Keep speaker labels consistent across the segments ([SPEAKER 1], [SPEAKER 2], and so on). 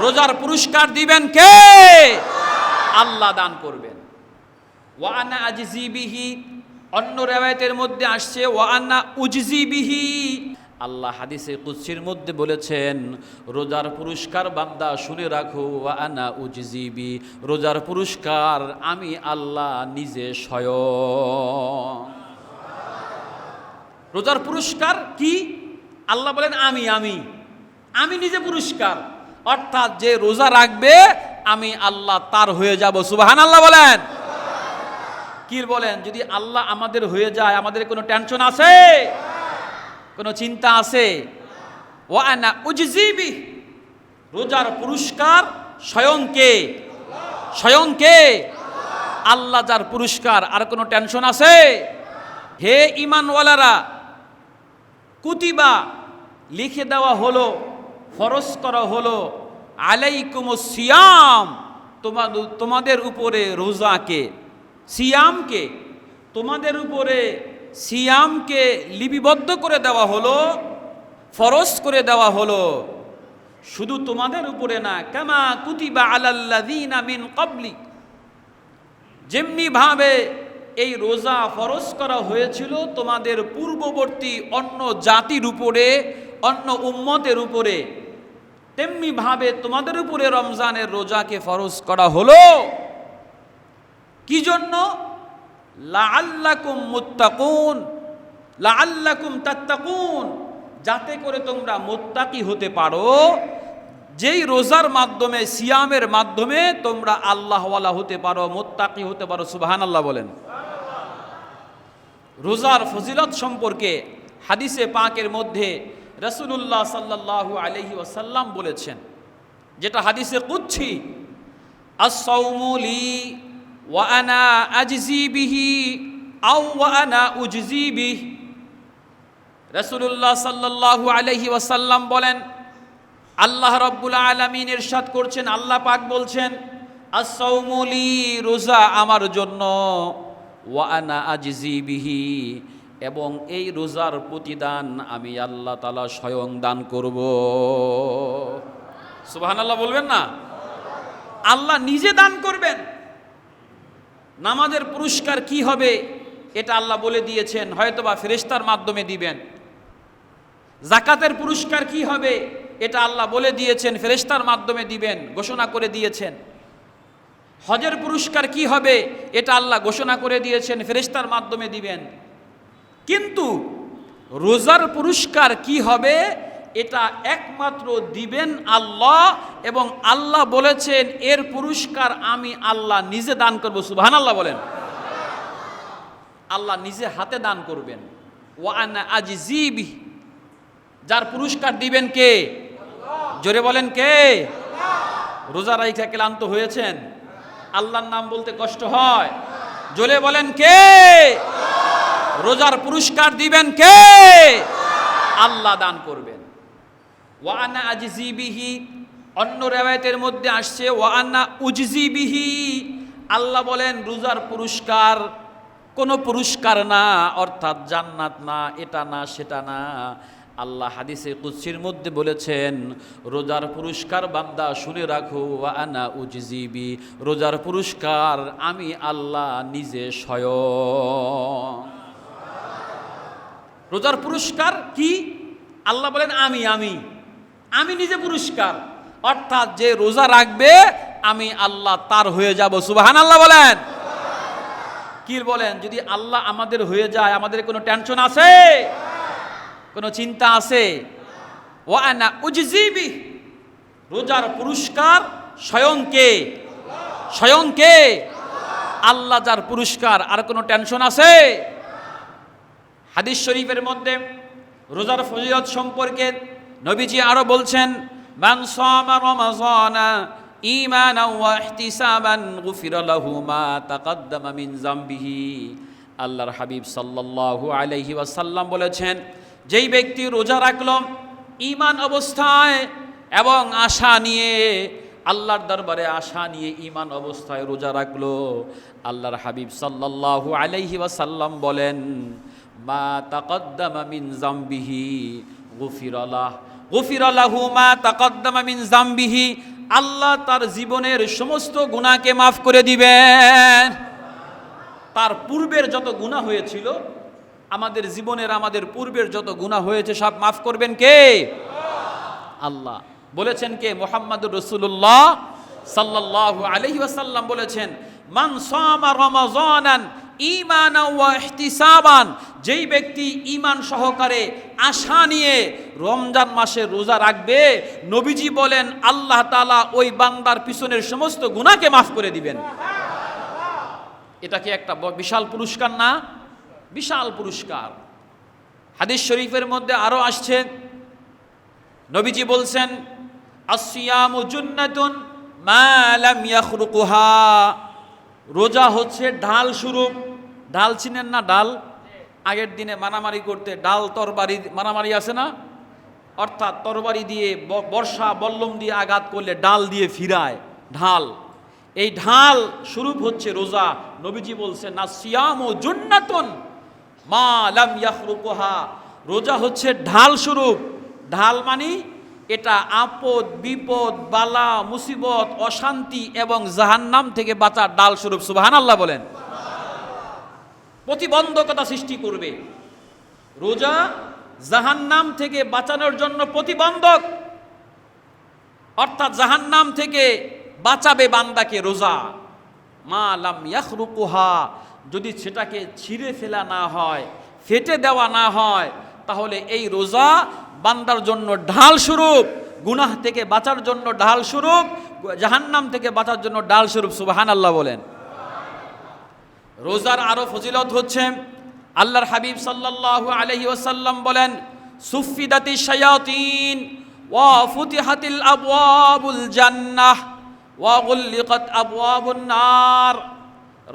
[SPEAKER 1] রোজার পুরস্কার দিবেন কে? আল্লাহ দান করবেন। ওয়ানা আজিজিবিহি অন্য রেওয়ায়তের মধ্যে আসছে ওয়ানা উজজিবিহি আল্লাহ হাদিসে কুৎসির মধ্যে বলেছেন, রোজার পুরস্কার বান্দা শুনে রাখো ওয়ানা উজজিবি রোজার পুরস্কার আমি আল্লাহ নিজে স্বয়ং। রোজার পুরস্কার কি? আল্লাহ বলেন, আমি আমি। আমি নিজে পুরস্কার। অর্থাৎ যে রোজা রাখবে, আমি আল্লাহ তার হয়ে যাব। সুবাহান আল্লাহ বলেন। কি বলেন? যদি আল্লাহ আমাদের হয়ে যায়, আমাদের কোনো টেনশন আছে? কোনো চিন্তা আছে? ও আনা উজজিবি রোজার পুরস্কার স্বয়ংকে স্বয়ংকে আল্লাহ যার পুরস্কার, আর কোনো টেনশন আছে? হে ইমানওয়ালারা কুতিবা লিখে দেওয়া হলো ফরজ করা হলো, আলাইকুম সিয়াম তোমাদের তোমাদের উপরে রোজাকে। সিয়ামকে, তোমাদের উপরে সিয়ামকে লিপিবদ্ধ করে দেওয়া হলো, ফরজ করে দেওয়া হলো। শুধু তোমাদের উপরে না, কামা কুতিবা আলাল্লাযীনা মিন ক্বাবলিক যেমনি ভাবে এই রোজা ফরজ করা হয়েছিল, তোমাদের পূর্ববর্তী অন্য জাতির উপরে অন্য উম্মতের উপরে, তেমনি ভাবে তোমাদের উপরে রমজানের রোজাকে ফরজ করা হলো। কি জন্য লাআল্লাকুম মুত্তাকুন, লাআল্লাকুম তাত্তাকুন, যাতে করে তোমরা মুত্তাকি হতে পারো। যেই রোজার মাধ্যমে, সিয়ামের মাধ্যমে তোমরা আল্লাহওয়ালা হতে পারো, মোত্তাকি হতে পারো সুবাহান আল্লাহ বলেন। রোজার ফজিলত সম্পর্কে হাদিসে পাকের মধ্যে রসুল্লাহ সাল্লাহ আলহি ওয়াসাল্লাম বলেছেন, যেটা হাদিসে কুচ্ছি আসৌমুলি ওয়ানা আজজি বিহি আউ ওয়ানা উজজি বিহ। রসুল্লাহ সাল্লাহ আলহি ওয়াসাল্লাম বলেন, আল্লাহ রব্বুল আলমিন ইরশাদ করছেন, আল্লাহ পাক বলছেন আসৌমুলি রোজা আমার জন্য ওয়ানা আজিজি বিহি। এবং এই রোজার প্রতিদান আমি আল্লাহ তালা স্বয়ং দান করব। সুবাহান আল্লাহ বলবেন না? আল্লাহ নিজে দান করবেন। নামাজের পুরস্কার কি হবে এটা আল্লাহ বলে দিয়েছেন, হয়তোবা ফেরেস্তার মাধ্যমে দিবেন। জাকাতের পুরস্কার কি হবে এটা আল্লাহ বলে দিয়েছেন ফেরেস্তার মাধ্যমে দিবেন, ঘোষণা করে দিয়েছেন। হজের পুরস্কার কি হবে এটা আল্লাহ ঘোষণা করে দিয়েছেন ফেরেস্তার মাধ্যমে দিবেন। কিন্তু রোজার পুরস্কার কি হবে? এটা একমাত্র দিবেন আল্লাহ এবং আল্লাহ বলেছেন এর পুরস্কার আমি আল্লাহ নিজে দান করব। সুবাহান আল্লাহ বলেন। আল্লাহ নিজে হাতে দান করবেন। ওয়ানা আজিজিবি। যার পুরস্কার দিবেন কে? জোরে বলেন কে? রোজা রাইখা ক্লান্ত হয়েছেন? আল্লাহর নাম বলতে কষ্ট হয়? জোরে বলেন কে? রোজার পুরস্কার দিবেন কে? আল্লাহ দান করবেন। ওয়ানা আজিজিবিহি অন্য রেওয়ায়তের মধ্যে আসছে ওয়ানা উজজিবিহি আল্লাহ বলেন, রোজার পুরস্কার কোনো পুরস্কার না, অর্থাৎ জান্নাত না, এটা না, সেটা না। আল্লাহ হাদিসে কুৎসির মধ্যে বলেছেন, রোজার পুরস্কার বান্দা শুনে রাখো আনা উজজিবি রোজার পুরস্কার আমি আল্লাহ নিজে স্বয়ং। রোজার পুরস্কার কি? আল্লাহ বলেন, আমি আমি। আমি নিজে পুরস্কার। অর্থাৎ যে রোজা রাখবে, আমি আল্লাহ তার হয়ে যাব। সুবাহান আল্লাহ বলেন। কি বলেন, যদি আল্লাহ আমাদের হয়ে যায়, আমাদের কোনো টেনশন আছে? কোনো চিন্তা আছে? ওয়ানা উজজিবি রোজার পুরস্কার স্বয়ংকে স্বয়ংকে আল্লাহ যার পুরস্কার, আর কোনো টেনশন আছে? হাদিস শরীফের মধ্যে রোজার ফজিলত সম্পর্কে নবীজি আরও বলছেন মা মিন আল্লাহর হাবিব সাল্লাল্লাহু আলাইহি ওয়াসাল্লাম বলেছেন, যেই ব্যক্তি রোজা রাখল ইমান অবস্থায় এবং আশা নিয়ে, আল্লাহর দরবারে আশা নিয়ে ইমান অবস্থায় রোজা রাখল। আল্লাহর হাবিব সাল্লাল্লাহু আলাইহি ওয়াসাল্লাম বলেন মা তাকদ্দামা মিন জামবিহি গুফিরালাহ। গুফিরালাহু মা তাকদ্দামা মিন জামবিহি। আল্লাহ তার জীবনের সমস্ত গুণাকে মাফ করে দিবেন। তার পূর্বের যত গুণা হয়েছিল, আমাদের জীবনের আমাদের পূর্বের যত গুণা হয়েছে, সব মাফ করবেন কে? আল্লাহ। বলেছেন কে? মোহাম্মদুর রসুল্লাহ সাল্লাল্লাহু আলাইহি ওয়াসাল্লাম বলেছেন, মান সামা রমাজানান ঈমানা ওয়া ইহতিসাবান, যেই ব্যক্তি ইমান সহকারে আশা নিয়ে রমজান মাসে রোজা রাখবে, নবীজি বলেন, আল্লাহ তালা ওই বান্দার পিছনের সমস্ত গুনাহকে মাফ করে দিবেন। এটা কি একটা বিশাল পুরস্কার না? বিশাল পুরস্কার। হাদিস শরীফের মধ্যে আরও আসছে, নবীজি বলছেন আসিয়ামু জুন্নাতুন মা ইয়াখরুকুহা। রোজা হচ্ছে ঢাল স্বরূপ ঢাল চিনেন না ডাল? আগের দিনে মারামারি করতে ডাল তরবারি, মারামারি আছে না? অর্থাৎ তরবারি দিয়ে বর্ষা, বল্লম দিয়ে আঘাত করলে ডাল দিয়ে ফিরায় ঢাল। এই ঢাল স্বরূপ হচ্ছে রোজা। নবীজি বলছেন, না সিয়াম ও জুন্নাতন মা লাম ইয়াখরুকুহা রোজা হচ্ছে ঢাল স্বরূপ। ঢাল মানে এটা আপদ, বিপদ, বালা, মুসিবত, অশান্তি এবং জাহান্নাম থেকে বাঁচার ডাল স্বরূপ। সুবাহান আল্লাহ বলেন। প্রতিবন্ধকতা সৃষ্টি করবে। রোজা জাহান্নাম থেকে বাঁচানোর জন্য প্রতিবন্ধক। অর্থাৎ জাহান্নাম থেকে বাঁচাবে বান্দাকে রোজা। মা লাম ইয়াখরুকুহা যদি সেটাকে ছিঁড়ে ফেলা না হয়, ফেটে দেওয়া না হয়, তাহলে এই রোজা বান্দার জন্য ঢাল স্বরূপ, গুনাহ থেকে বাঁচার জন্য ঢাল স্বরূপ, জাহান্নাম থেকে বাঁচার জন্য ডাল স্বরূপ সুবাহান আল্লাহ বলেন। রোজার আরও ফজিলত হচ্ছে, আল্লাহর হাবিব সাল্লাল্লাহু আলাইহি ওসাল্লাম বলেন, সুফিদাতি শায়াতিন ওয়া ফুতিহাতিল জান্নাহ ওয়া গুল্লিকাত নার।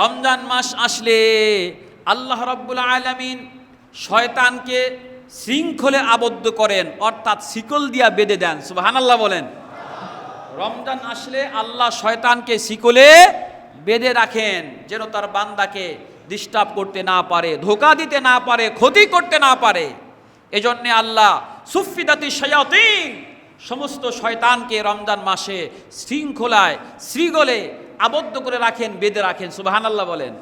[SPEAKER 1] রমজান মাস আসলে আল্লাহ রাব্বুল আলামিন শয়তানকে শৃঙ্খলে আবদ্ধ করেন, অর্থাৎ শিকল দিয়া বেঁধে দেন। সুবহানাল্লাহ বলেন। রমজান আসলে আল্লাহ শয়তানকে শিকলে বেঁধে রাখেন, যেন তার বান্দাকে ডিস্টার্ব করতে না পারে, ধোকা দিতে না পারে, ক্ষতি করতে না পারে। এজন্যে আল্লাহ সুফিদাতি শয়াতিন, সমস্ত শয়তানকে রমজান মাসে শৃঙ্খলায় শ্রীগলে আবদ্ধ করে রাখেন, বেঁধে রাখেন। সুবাহান আল্লাহ বলেন।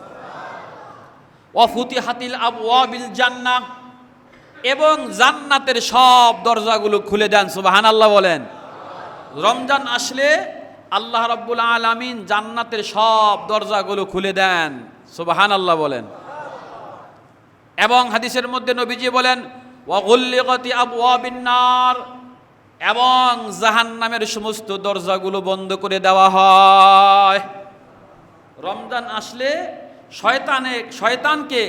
[SPEAKER 1] অফুতি হাতিল আবু বিল জান্নাহ এবং জান্নাতের সব দরজাগুলো খুলে দেন সুবাহান আল্লাহ বলেন। রমজান আসলে আল্লাহ রব্বুল আলমিন জান্নাতের সব দরজাগুলো খুলে দেন সুবাহান আল্লাহ বলেন। এবং হাদিসের মধ্যে নবীজি বলেন ওয়াগুল্লিগতি আবওয়াবিন্নার এবং জাহান্নামের সমস্ত দরজাগুলো বন্ধ করে দেওয়া হয়। রমজান আসলে শয়তানে, শয়তানকে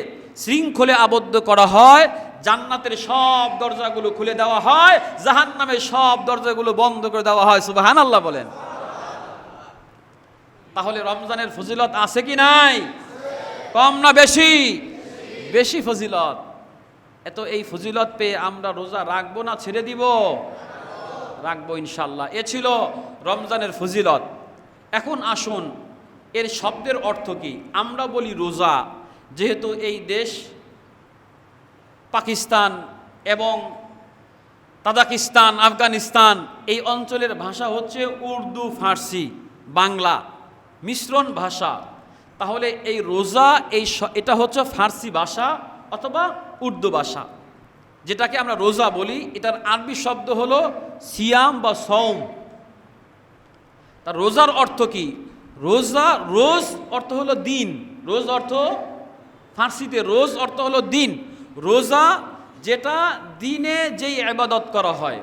[SPEAKER 1] শৃঙ্খলে আবদ্ধ করা হয় জান্নাতের সব দরজাগুলো খুলে দেওয়া হয় জাহান জাহান্নামের সব দরজাগুলো বন্ধ করে দেওয়া হয় সুবাহান আল্লাহ বলেন। তাহলে রমজানের ফজিলত আছে কি নাই? কম না বেশি? বেশি ফজিলত। এত এই ফজিলত পেয়ে আমরা রোজা রাখব না, ছেড়ে দিব? রাখব ইনশাল্লাহ এ ছিল রমজানের ফজিলত। এখন আসুন, এর শব্দের অর্থ কি? আমরা বলি রোজা, যেহেতু এই দেশ পাকিস্তান এবং তাজাকিস্তান, আফগানিস্তান, এই অঞ্চলের ভাষা হচ্ছে উর্দু, ফার্সি, বাংলা মিশ্রণ ভাষা। তাহলে এই রোজা, এই এটা হচ্ছে ফার্সি ভাষা অথবা উর্দু ভাষা। যেটাকে আমরা রোজা বলি, এটার আরবি শব্দ হলো সিয়াম বা সৌম তার রোজার অর্থ কি? রোজা, রোজ অর্থ হলো দিন। রোজ অর্থ ফার্সিতে রোজ অর্থ হলো দিন। রোজা যেটা দিনে যেই আবাদত করা হয়,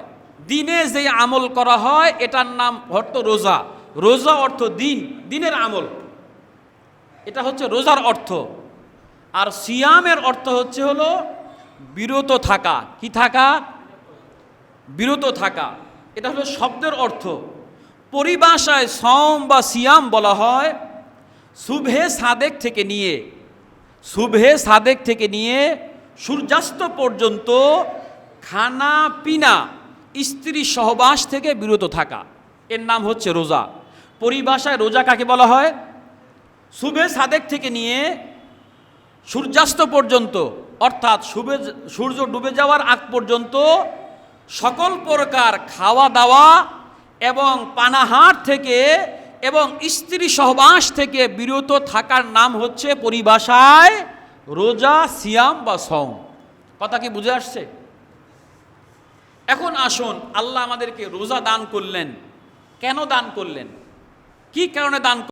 [SPEAKER 1] দিনে যেই আমল করা হয়, এটার নাম অর্থ রোজা। রোজা অর্থ দিন, দিনের আমল। এটা হচ্ছে রোজার অর্থ। আর সিয়ামের অর্থ হচ্ছে হলো বিরত থাকা। কি থাকা? বিরত থাকা। এটা হলো শব্দের অর্থ। পরিভাষায় সম বা সিয়াম বলা হয়, শুভে সাদেক থেকে নিয়ে, শুভে সাদেক থেকে নিয়ে সূর্যাস্ত পর্যন্ত খানা পিনা, স্ত্রী সহবাস থেকে বিরত থাকা। এর নাম হচ্ছে রোজা। পরিভাষায় রোজা কাকে বলা হয়? শুভে সাদেক থেকে নিয়ে সূর্যাস্ত পর্যন্ত, অর্থাৎ শুভে, সূর্য ডুবে যাওয়ার আগ পর্যন্ত সকল প্রকার খাওয়া দাওয়া এবং পানাহার থেকে এবং স্ত্রী সহবাস থেকে বিরত থাকার নাম হচ্ছে পরিভাষায় রোজা, সিয়াম বা সং কথা কি বুঝে আসছে? এখন আসুন, আল্লাহ আমাদেরকে রোজা দান করলেন। কেন দান করলেন? কি কারণে দান